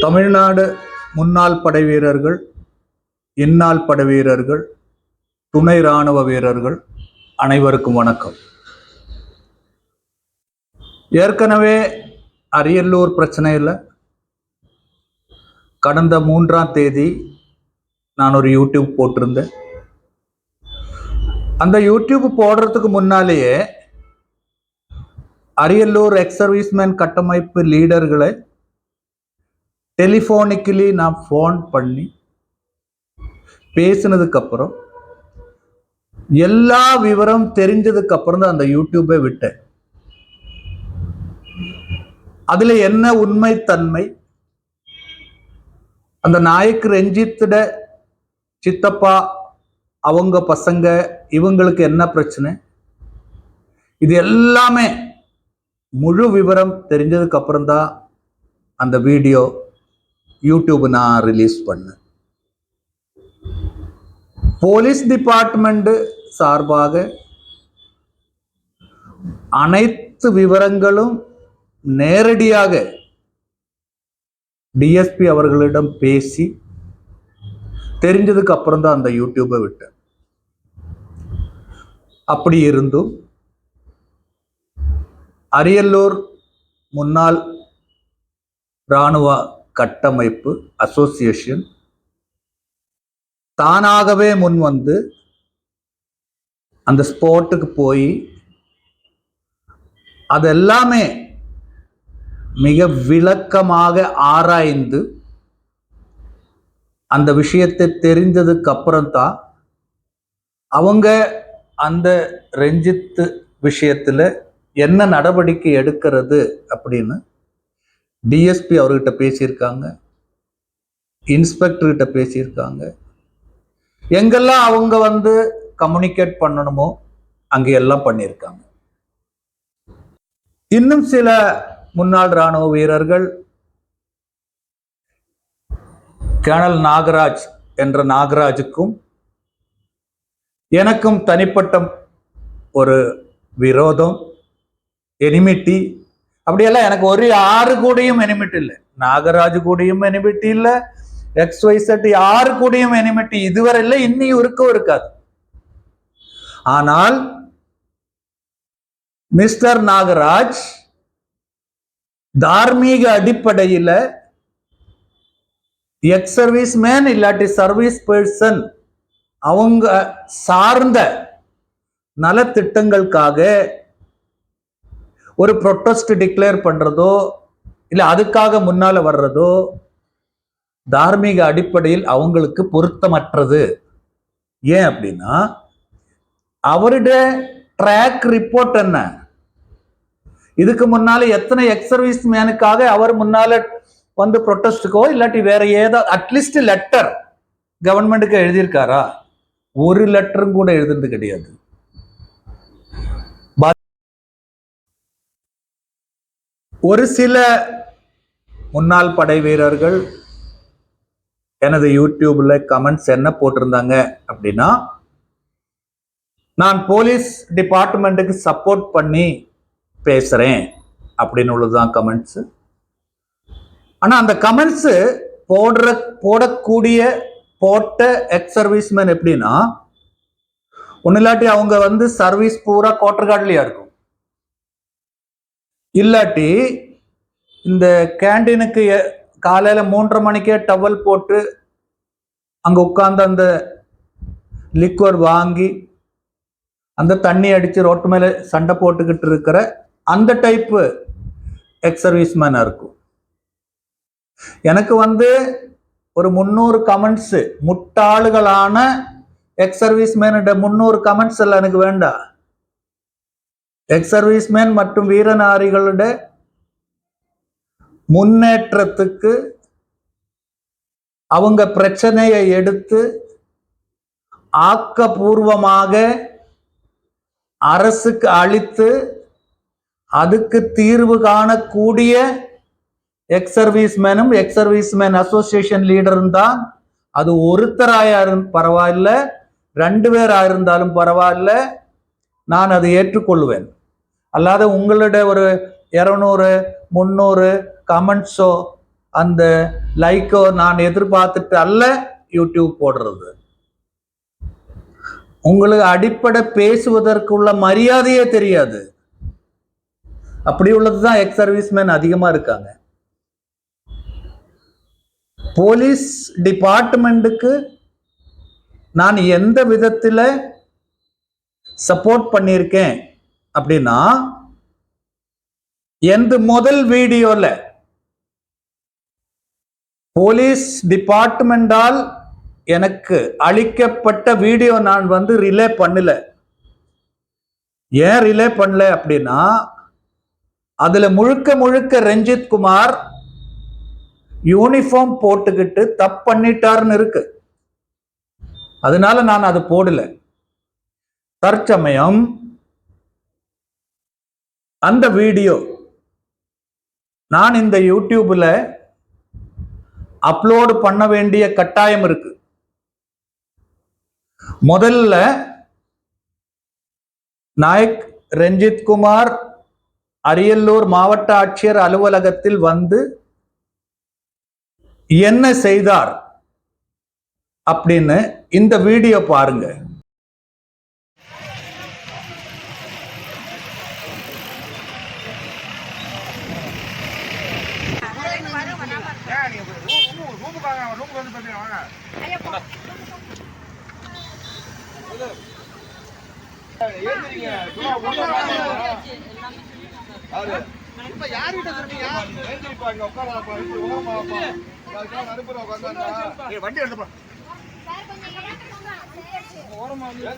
தமிழ்நாடு முன்னாள் படை வீரர்கள் இந்நாள் படை வீரர்கள் துணை ராணுவ வீரர்கள் அனைவருக்கும் வணக்கம். ஏற்கனவே அரியலூர் பிரச்சனையில் கடந்த மூன்றாம் தேதி நான் ஒரு யூடியூப் போட்டிருந்தேன். அந்த யூடியூப் போடுறதுக்கு முன்னாலேயே அரியலூர் எக்ஸ் சர்வீஸ்மேன் கட்டமைப்பு லீடர்களை டெலிஃபோனிக்கலி நான் ஃபோன் பண்ணி பேசினதுக்கப்புறம் எல்லா விவரம் தெரிஞ்சதுக்கு அப்புறம் தான் அந்த யூடியூபை விட்டேன். அதுல என்ன உண்மைத்தன்மை? அந்த நாயக் ரஞ்சித்திட சித்தப்பா அவங்க பசங்க இவங்களுக்கு என்ன பிரச்சனை? இது எல்லாமே முழு விவரம் தெரிஞ்சதுக்கு அப்புறம் தான் அந்த வீடியோ யூடியூப் நான் ரிலீஸ் பண்ணேன் போலீஸ் டிபார்ட்மெண்ட் சார்பாக அனைத்து விவரங்களும் நேரடியாக டிஎஸ்பி அவர்களிடம் பேசி தெரிஞ்சதுக்கு அப்புறம் தான் அந்த யூடியூபை விட்டேன். அப்படி இருந்தும் அரியலூர் முன்னாள் இராணுவ கட்டமைப்பு அசோசியேஷன் தானாகவே முன் வந்து அந்த ஸ்போர்ட்டுக்கு போய் அதெல்லாமே மிக விளக்கமாக ஆராய்ந்து அந்த விஷயத்தை தெரிந்ததுக்கு அப்புறம்தான் அவங்க அந்த ரஞ்சித்து விஷயத்தில் என்ன நடவடிக்கை எடுக்கிறது அப்படின்னு டிஎஸ்பி அவர்கிட்ட பேசியிருக்காங்க. இன்ஸ்பெக்டர்கிட்ட பேசியிருக்காங்க. எங்கெல்லாம் அவங்க வந்து கம்யூனிகேட் பண்ணணுமோ அங்கே எல்லாம் பண்ணியிருக்காங்க. இன்னும் சில முன்னாள் ராணுவ வீரர்கள் கேனல் நாகராஜ் என்ற நாகராஜுக்கும் எனக்கும் தனிப்பட்ட ஒரு விரோதம் எனிமிட்டி அப்படியெல்லாம் எனக்கு ஒரு யாரு கூடயும் எனிமிட்டி இல்லை. நாகராஜ் கூடயும் எனிமிட்டி இல்லை. எக்ஸ் ஒய் செட் யாரு கூடயும் எனிமிட்டி இதுவரை இல்லை இன்னும் இருக்கும் இருக்காது. ஆனால் மிஸ்டர் நாகராஜ் தார்மீக அடிப்படையில எக்ஸ் சர்வீஸ் மேன் இல்லாட்டி சர்வீஸ் பர்சன் அவங்க சார்ந்த நலத்திட்டங்களுக்காக ஒரு ப்ரொட்டஸ்ட் டிக்ளேர் பண்ணுறதோ இல்லை அதுக்காக முன்னால் வர்றதோ தார்மீக அடிப்படையில் அவங்களுக்கு பொருத்தமற்றது. ஏன் அப்படின்னா அவருடைய ட்ராக் ரிப்போர்ட் என்ன? இதுக்கு முன்னால எத்தனை எக்ஸ் சர்வீஸ் மேனுக்காக அவர் முன்னால வந்து ப்ரொட்டஸ்டுக்கோ இல்லாட்டி வேற ஏதோ அட்லீஸ்ட் லெட்டர் கவர்மெண்ட்டுக்கு எழுதியிருக்காரா? ஒரு லெட்டரும் கூட எழுதுனது கிடையாது. ஒரு சில முன்னாள் படை வீரர்கள் எனது யூடியூப்ல கமெண்ட்ஸ் என்ன போட்டிருந்தாங்க அப்படின்னா நான் போலீஸ் டிபார்ட்மெண்ட்டுக்கு சப்போர்ட் பண்ணி பேசுறேன் அப்படின்னு உள்ளதுதான் கமெண்ட்ஸ் ஆனா அந்த கமெண்ட்ஸ் போடுற போடக்கூடிய போட்ட எக்ஸ் சர்வீஸ்மேன் எப்படின்னா ஒன்னும் இல்லாட்டி அவங்க வந்து சர்வீஸ் பூரா கோட்டர் இருக்கும்? இல்லாட்டி இந்த கேண்டீனுக்கு காலையில் மூன்றரை மணிக்கே டவல் போட்டு அங்கே உட்காந்து அந்த லிக்வர் வாங்கி அந்த தண்ணி அடித்து ரோட்டு மேலே சண்டை போட்டுக்கிட்டு இருக்கிற அந்த டைப்பு எக்ஸ் சர்வீஸ்மேனா இருக்கும். எனக்கு வந்து ஒரு முந்நூறு கமெண்ட்ஸு முட்டாளுகளான எக்ஸ் சர்வீஸ்மேனோட முந்நூறு கமெண்ட்ஸ் எல்லாம் எனக்கு வேண்டாம். எக்ஸ் சர்வீஸ்மேன் மற்றும் வீரநாரிகளுடைய முன்னேற்றத்துக்கு அவங்க பிரச்சனையை எடுத்து ஆக்கப்பூர்வமாக அரசுக்கு அளித்து அதுக்கு தீர்வு காணக்கூடிய எக்ஸ் சர்வீஸ்மேனும் எக்ஸ் சர்வீஸ்மேன் அசோசியேஷன் லீடரும் தான். அது ஒருத்தராயா இருந்து பரவாயில்ல ரெண்டு பேராக இருந்தாலும் பரவாயில்ல. நான் அதை ஏற்றுக்கொள்வேன். அல்லாத உங்களோட ஒரு இரநூறு முந்நூறு கமெண்ட்ஸோ அந்த லைக்கோ நான் எதிர்பார்த்துட்டு அல்ல யூடியூப் போடுறது. உங்களுக்கு அடிப்படை பேசுவதற்குள்ள மரியாதையே தெரியாது. அப்படி உள்ளது தான் எக்ஸ் சர்வீஸ்மேன் அதிகமாக இருக்காங்க. போலீஸ் டிபார்ட்மெண்ட்டுக்கு நான் எந்த விதத்தில் சப்போர்ட் பண்ணியிருக்கேன்? அப்படின்னா எந்த முதல் வீடியோல போலீஸ் டிபார்ட்மெண்டால் எனக்கு அளிக்கப்பட்ட வீடியோ நான் வந்து ரிலே பண்ணல. ஏன் ரிலே பண்ணல அப்படின்னா அதுல முழுக்க முழுக்க ரஞ்சித் குமார் யூனிஃபார்ம் போட்டுக்கிட்டு தப்பு பண்ணிட்டாருன்னு இருக்கு. அதனால நான் அது போடல. தற்சமயம் அந்த வீடியோ நான் இந்த யூடியூப்ல அப்லோடு பண்ண வேண்டிய கட்டாயம் இருக்கு. முதல்ல நாயக் ரஞ்சித் குமார் அரியலூர் மாவட்ட ஆட்சியர் அலுவலகத்தில் வந்து என்ன செய்தார் அப்படின்னு இந்த வீடியோ பாருங்க ஏன் நீங்க ரூம் ரூம் ரூமுக்கு வாங்க ரூமுக்கு வந்து பேசுங்க வாங்க ஏத்துறீங்க சும்மா உள்ள வாங்க. அவரு இப்ப யார்கிட்ட சொன்னீங்க ஏத்திரிப்பா இங்க உட்காரப்பா இது ஓரமாப்பா அதுக்காக நடுப்புற உட்கார்ந்தாங்க ஏய் வண்டி எடுத்துப்பா ஓரமா வந்து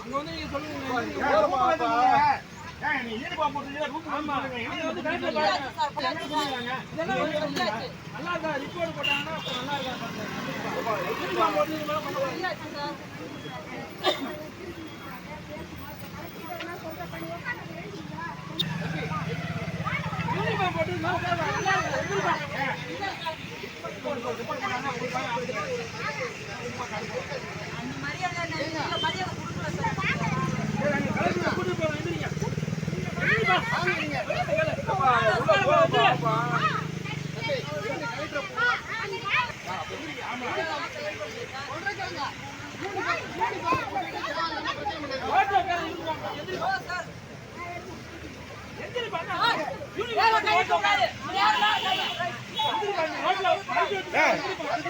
அங்க வந்து நீங்க சொல்லுங்க ஓரமா வாப்பா ஏய் நீ யூனிஃபார்ம் போட்டுங்க ரூமுக்கு வந்து சொல்லுங்க இவங்க வந்து கையில பாருங்க ஏய் சங்க அவரங்க உள்ள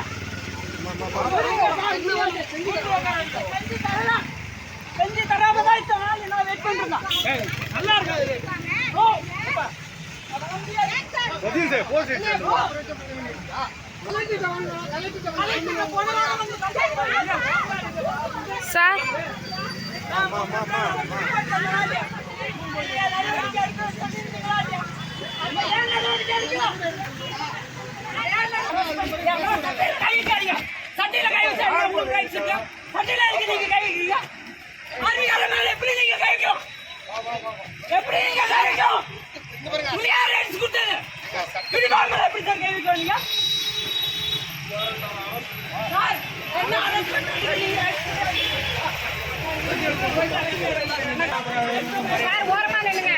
செஞ்சு தராம தான் இத்தனை நாள் நான் வெயிட் பண்ணிருந்தேன் நல்லா இருக்காது ஓ அப்பா. அதெல்லாம் சட்டையில கை வச்சு உங்களுக்கு ரைட்ஸ் இருக்கு சட்டையில இருக்கு நீங்க கை வைக்கிறீங்க. அதிகார மேல எப்படி நீங்க கை வைக்கும் எப்படி நீங்க கை யார் ரைட்ஸ் கொடுத்தது யூனிஃபார்ம் மேல எப்படி சார் கை வைக்கும் நீங்க? சார் என்ன ஓரமா நில்லுங்க.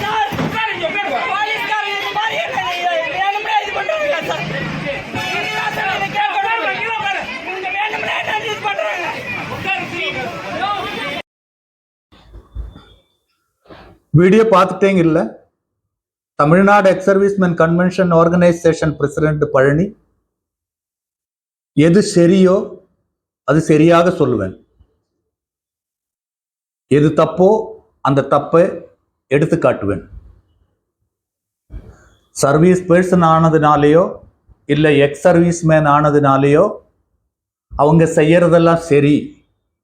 சார் போலீஸ்காரங்க இந்த மாதிரி வேணும்னே இது பண்றாங்க சார் இதுதான் சார் இதை கேட்கணும் இவங்க வேணும்னே என்ன இது பண்றாங்க வீடியோ பார்த்துட்டேங்க இல்லை. Tamil Nadu ex servicemen convention organisation president Palani எது சரியோ அது சரியாக சொல்லுவேன். எது தப்போ அந்த தப்பை எடுத்து காட்டுவேன். சர்வீஸ் பர்சன் ஆனதுனாலேயோ இல்லை எக்ஸ் சர்வீஸ் மேன் ஆனதுனாலேயோ அவங்க செய்யறதெல்லாம் சரி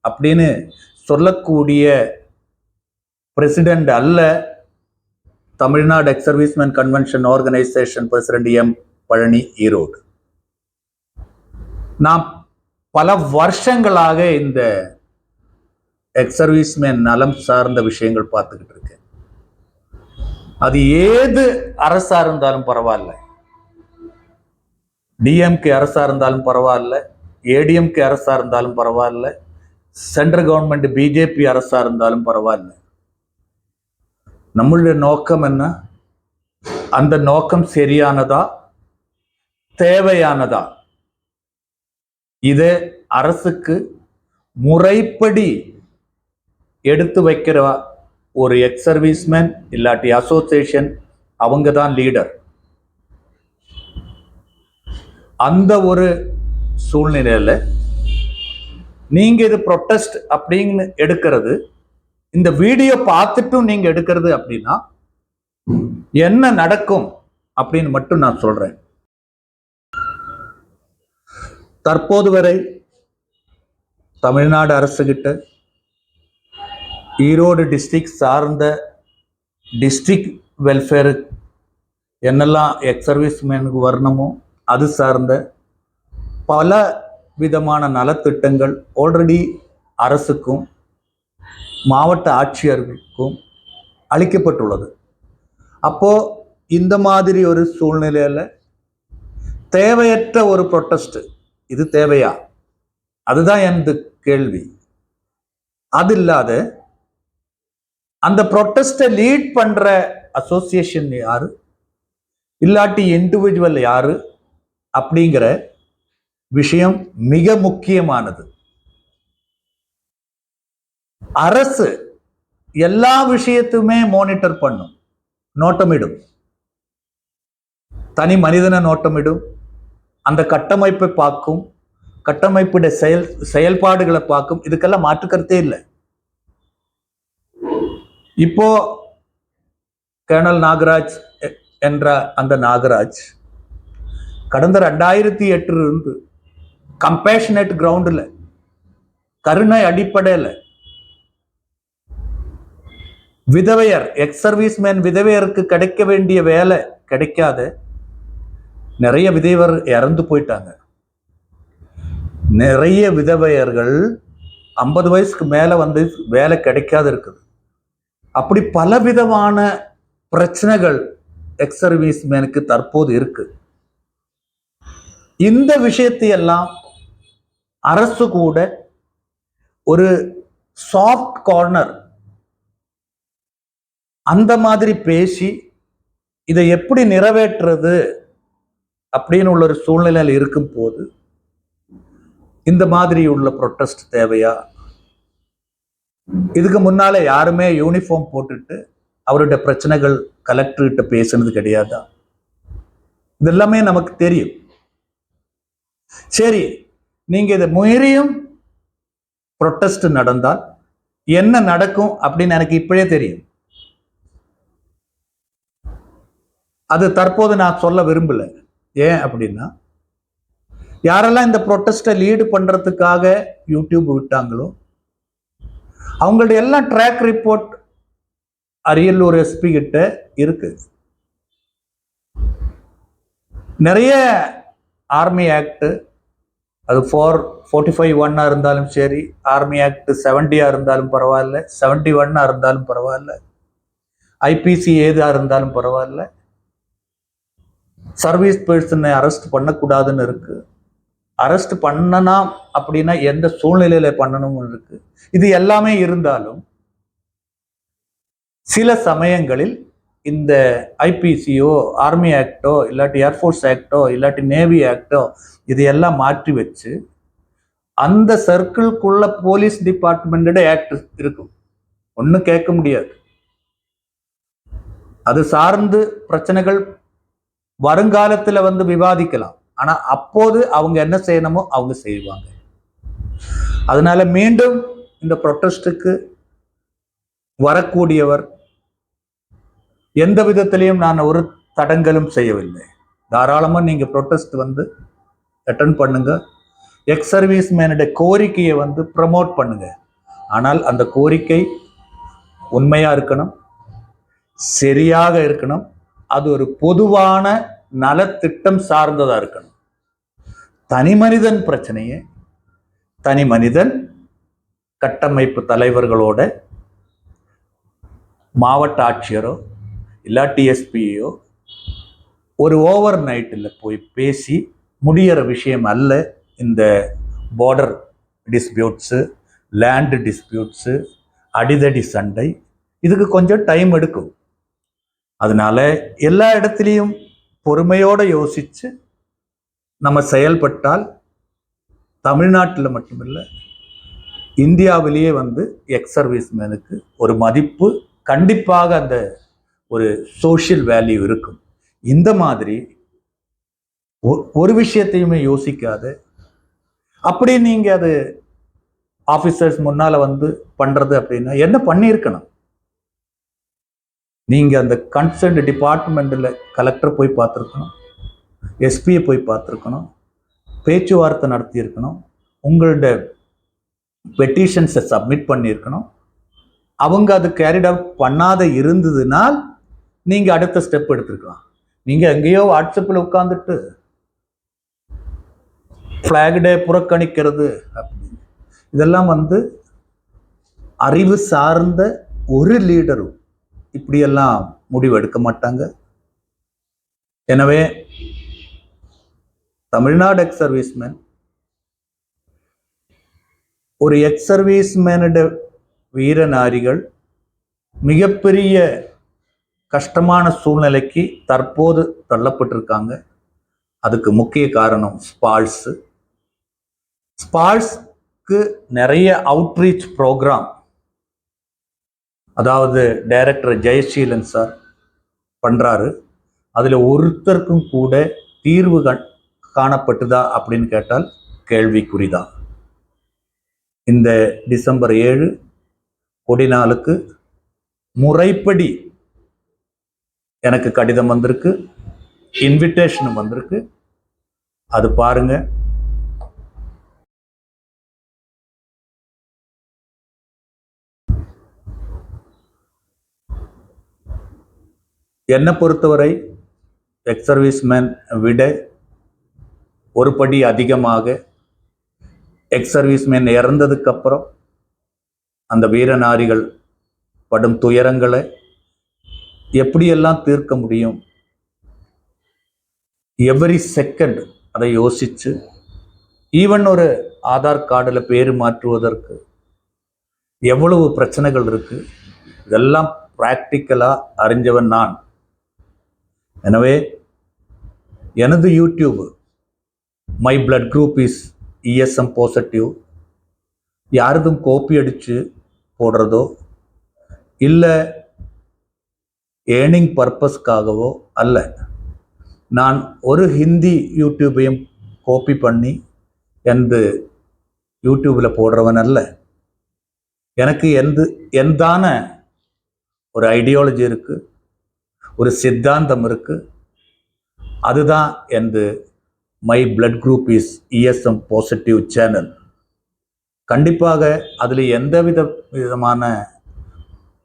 அப்படின்னு சொல்லக்கூடிய பிரசிடெண்ட் அல்ல. Tamil Nadu ex serviceman convention organisation president M Palani Erode நான் பல வருஷங்களாக இந்த எக்ஸ் சர்வீஸ்மேன் நலம் சார்ந்த விஷயங்கள் பார்த்துக்கிட்டு இருக்கேன். அது ஏது அரசா இருந்தாலும் பரவாயில்ல. டிஎம்கே அரசா இருந்தாலும் பரவாயில்ல. ஏடிஎம்கே அரசா இருந்தாலும் பரவாயில்ல. சென்ட்ரல் கவர்மெண்ட் பிஜேபி அரசா இருந்தாலும் பரவாயில்ல. நம்மளுடைய நோக்கம் என்ன? அந்த நோக்கம் சரியானதா? தேவையானதா? இது அரசுக்கு முறைப்படி எடுத்து வைக்கிற ஒரு எக்ஸ் சர்வீஸ்மேன் இல்லாட்டி அசோசியேஷன் அவங்க தான் லீடர் அந்த ஒரு சூழ்நிலையில நீங்கள் இது ப்ரொட்டஸ்ட் அப்படின்னு எடுக்கிறது இந்த வீடியோ பார்த்துட்டும் நீங்க எடுக்கிறது அப்படின்னா என்ன நடக்கும் அப்படின்னு மட்டும் நான் சொல்றேன். தற்போது வரை தமிழ்நாடு அரசுகிட்ட ஈரோடு டிஸ்ட்ரிக்ட் சார்ந்த டிஸ்ட்ரிக்ட் வெல்ஃபேர் என்னெல்லாம் எக்ஸ் சர்வீஸ்மேனுக்கு வரணுமோ அது சார்ந்த பல விதமான நலத்திட்டங்கள் ஆல்ரெடி அரசுக்கும் மாவட்ட ஆட்சியர்களுக்கும் அளிக்கப்பட்டுள்ளது. அப்போ இந்த மாதிரி ஒரு சூழ்நிலையில் தேவையற்ற ஒரு ப்ரொட்டஸ்ட் இது தேவையா? அதுதான் எனது கேள்வி. அது இல்லாத அந்த ப்ரொட்டஸ்டை லீட் பண்ற அசோசியேஷன் யாரு? இல்லாட்டி இண்டிவிஜுவல் யாரு? அப்படிங்கிற விஷயம் மிக முக்கியமானது. அரசு எல்லா விஷயத்துமே மானிட்டர் பண்ணும். நோட்டமிடும். தனி மனிதனை நோட்டமிடும். அந்த கட்டமைப்பை பார்க்கும். கட்டமைப்புடைய செயல் செயல்பாடுகளை பார்க்கும். இதுக்கெல்லாம் மாற்றுக்கருத்தே இல்லை. இப்போ கேர்னல் நாகராஜ் என்ற அந்த நாகராஜ் கடந்த ரெண்டாயிரத்தி எட்டுல இருந்து கம்பேஷனேட் கிரவுண்டில் கருணை அடிப்படையில் விதவையர் எக்ஸ் சர்வீஸ் மேன் விதவையருக்கு கிடைக்க வேண்டிய வேலை கிடைக்காத. நிறைய விதவர் இறந்து போயிட்டாங்க. நிறைய விதவையர்கள் ஐம்பது வயசுக்கு மேலே வந்து வேலை கிடைக்காது இருக்குது. அப்படி பலவிதமான பிரச்சனைகள் எக்ஸ் சர்வீஸ் மேனுக்கு தற்போது இருக்கு. இந்த விஷயத்தையெல்லாம் அரசு கூட ஒரு சாஃப்ட் கார்னர் அந்த மாதிரி பேசி இதை எப்படி நிறைவேற்றுறது அப்படின்னு உள்ள ஒரு சூழ்நிலையில் இருக்கும் போது இந்த மாதிரி உள்ள ப்ரொட்டஸ்ட் தேவையா? இதுக்கு முன்னால யாருமே யூனிஃபார்ம் போட்டுட்டு அவருடைய பிரச்சனைகள் கலெக்டர்கிட்ட பேசுனது கிடையாதா? இதெல்லாமே நமக்கு தெரியும். சரி நீங்க இதை முயறியும் ப்ரொட்டஸ்ட் நடந்தால் என்ன நடக்கும் அப்படின்னு எனக்கு இப்படியே தெரியும். அது தற்போது நான் சொல்ல விரும்பலை. ஏன் அப்படின்னா யாரெல்லாம் இந்த ப்ரொட்டஸ்ட்டை லீடு பண்ணுறதுக்காக யூடியூப் விட்டாங்களோ அவங்களுடைய எல்லாம் ட்ராக் ரிப்போர்ட் அரியலூர் எஸ்பி கிட்ட இருக்கு. நிறைய ஆர்மி ஆக்ட் அது ஃபோர் ஃபோர்ட்டி ஃபைவ் ஒன்னாக இருந்தாலும் சரி ஆர்மி ஆக்ட் செவன்ட்டியாக இருந்தாலும் பரவாயில்ல செவன்ட்டி ஒன்னாக இருந்தாலும் பரவாயில்ல ஐபிசி ஏதாக இருந்தாலும் பரவாயில்ல சர்வீஸ் பர்சனை அரெஸ்ட் பண்ணக்கூடாதுன்னு இருக்குது அரெஸ்ட் பண்ணலாம் அப்படின்னா எந்த சூழ்நிலையில பண்ணணும்னு இருக்கு. இது எல்லாமே இருந்தாலும் சில சமயங்களில் இந்த ஐபிசியோ ஆர்மி ஆக்டோ இல்லாட்டி ஏர்ஃபோர்ஸ் ஆக்டோ இல்லாட்டி நேவி ஆக்டோ இது எல்லாம் மாற்றி வச்சு அந்த சர்க்கிள்குள்ள போலீஸ் டிபார்ட்மெண்ட்டோட ஆக்ட் இருக்கும். ஒன்றும் கேட்க முடியாது. அது சார்ந்து பிரச்சனைகள் வருங்காலத்துல வந்து விவாதிக்கலாம். ஆனா அப்போது அவங்க என்ன செய்யணுமோ அவங்க செய்வாங்க. அதனால மீண்டும் இந்த ப்ரொட்டஸ்டுக்கு வரக்கூடியவர் எந்த விதத்திலையும் நான் ஒரு தடங்கலும் செய்யவில்லை. தாராளமாக நீங்கள் ப்ரொட்டஸ்ட் வந்து அட்டன் பண்ணுங்க. எக்ஸ் சர்வீஸ் மேனுடைய கோரிக்கையை வந்து ப்ரமோட் பண்ணுங்க. ஆனால் அந்த கோரிக்கை உண்மையாக இருக்கணும்? சரியாக இருக்கணும்? அது ஒரு பொதுவான நலத்திட்டம் சார்ந்ததா இருக்கணும். தனி மனிதன் பிரச்சனையை தனி மனிதன் கட்டமைப்பு தலைவர்களோட மாவட்ட ஆட்சியரோ இல்லா டிஎஸ்பியோ ஒரு ஓவர் நைட்டில் போய் பேசி முடிகிற விஷயம் அல்ல இந்த பார்டர் டிஸ்பியூட்ஸு லேண்டு டிஸ்பியூட்ஸு அடிதடி சண்டை. இதுக்கு கொஞ்சம் டைம் எடுக்கும். அதனால எல்லா இடத்துலையும் பொறுமையோடு யோசித்து நம்ம செயல்பட்டால் தமிழ்நாட்டில் மட்டுமில்லை இந்தியாவிலேயே வந்து எக்ஸ் சர்வீஸ்மேனுக்கு ஒரு மதிப்பு கண்டிப்பாக அந்த ஒரு சோஷியல் வேல்யூ இருக்கும். இந்த மாதிரி ஒ- ஒரு விஷயத்தையுமே யோசிக்காது. அப்படி நீங்கள் அது ஆஃபீஸர்ஸ் முன்னால் வந்து பண்ணுறது அப்படின்னா என்ன பண்ணியிருக்கணும்? நீங்கள் அந்த கன்சர்ன் டிபார்ட்மெண்ட்டில் கலெக்டர் போய் பார்த்துருக்கணும் எஸ்பியை போய் பார்த்துருக்கணும் பேச்சுவார்த்தை நடத்தியிருக்கணும் உங்களோட பெட்டிஷன்ஸை சப்மிட் பண்ணியிருக்கணும். அவங்க அது கேரிட் அவுட் பண்ணாத இருந்ததுனால் நீங்கள் அடுத்த ஸ்டெப் எடுத்திருக்கலாம். நீங்கள் எங்கேயோ வாட்ஸ்அப்பில் உட்காந்துட்டு ஃப்ளாக் டே புறக்கணிக்கிறது அப்படின்னு. இதெல்லாம் வந்து அறிவு சார்ந்த ஒரு லீடரும் இப்படியெல்லாம் முடிவு எடுக்க மாட்டாங்க. எனவே தமிழ்நாடு எக்ஸ் சர்வீஸ்மேன் ஒரு எக்ஸ் சர்வீஸ்மேனோட வீரநாரிகள் மிகப்பெரிய கஷ்டமான சூழ்நிலைக்கு தற்போது தள்ளப்பட்டிருக்காங்க. அதுக்கு முக்கிய காரணம் ஸ்பால்ஸு ஸ்பால்ஸ்க்கு நிறைய அவுட்ரீச் ப்ரோக்ராம் அதாவது டைரக்டர் ஜெயசீலன் சார் பண்ணுறாரு அதில் ஒருத்தருக்கும் கூட தீர்வு கண் காணப்பட்டுதா அப்படின்னு கேட்டால் கேள்விக்குறிதான். இந்த டிசம்பர் ஏழு கொடி நாளுக்கு முறைப்படி எனக்கு கடிதம் வந்திருக்கு இன்விடேஷனும் வந்திருக்கு. அது பாருங்க. என்னை பொறுத்தவரை எக்ஸ் சர்வீஸ்மேன் விட ஒரு படி அதிகமாக எக்ஸ் சர்வீஸ்மேன் இறந்ததுக்கப்புறம் அந்த வீரநாரிகள் படும் துயரங்களை எப்படியெல்லாம் தீர்க்க முடியும்? எவ்ரி செகண்ட் அதை யோசித்து ஈவன் ஒரு ஆதார் கார்டில் பேர் மாற்றுவதற்கு எவ்வளவு பிரச்சனைகள் இருக்குது இதெல்லாம் ப்ராக்டிக்கலாக அறிஞ்சவன் நான். எனவே எனது YouTube my blood group is ESM positive யாரதும் copy அடித்து போடுறதோ இல்லை ஏர்னிங் பர்பஸ்க்காகவோ அல்ல. நான் ஒரு ஹிந்தி யூடியூபையும் காப்பி பண்ணி எனது யூடியூப்பில் போடுறவன் அல்ல. எனக்கு எந்த எந்தான ஒரு ஐடியாலஜி இருக்குது ஒரு சித்தாந்தம் இருக்குது அதுதான் எனது my blood group is ESM positive channel கண்டிப்பாக அதில் எந்த வித விதமான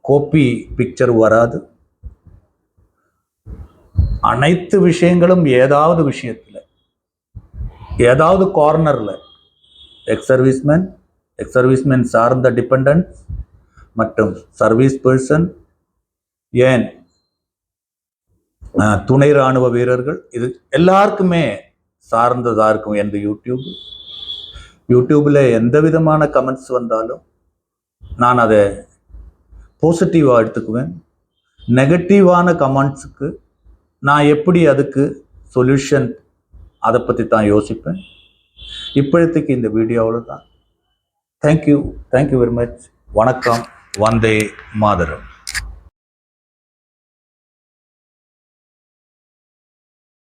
கோப்பி பிக்சர் வராது. அனைத்து விஷயங்களும் ஏதாவது விஷயத்தில் ஏதாவது கார்னரில் எக்ஸ் சர்வீஸ்மேன் எக்ஸ் சர்வீஸ்மேன் சார்ந்த டிபெண்டன்ஸ் மற்றும் சர்வீஸ் பர்சன் ஏன் துணை ராணுவ வீரர்கள். இது எல்லாருக்குமே சார்ந்ததாக இருக்கும் எந்த யூடியூப் யூடியூப்பில் எந்த விதமான கமெண்ட்ஸ் வந்தாலும் நான் அதை பாசிட்டிவாக எடுத்துக்குவேன். நெகட்டிவான கமெண்ட்ஸுக்கு நான் எப்படி அதுக்கு சொல்யூஷன் அதை பற்றி தான் யோசிப்பேன். இப்பொழுதுக்கு இந்த வீடியோவில் தான் தேங்க்யூ தேங்க்யூ வெரி மச் வணக்கம். வந்தே மாதரம்.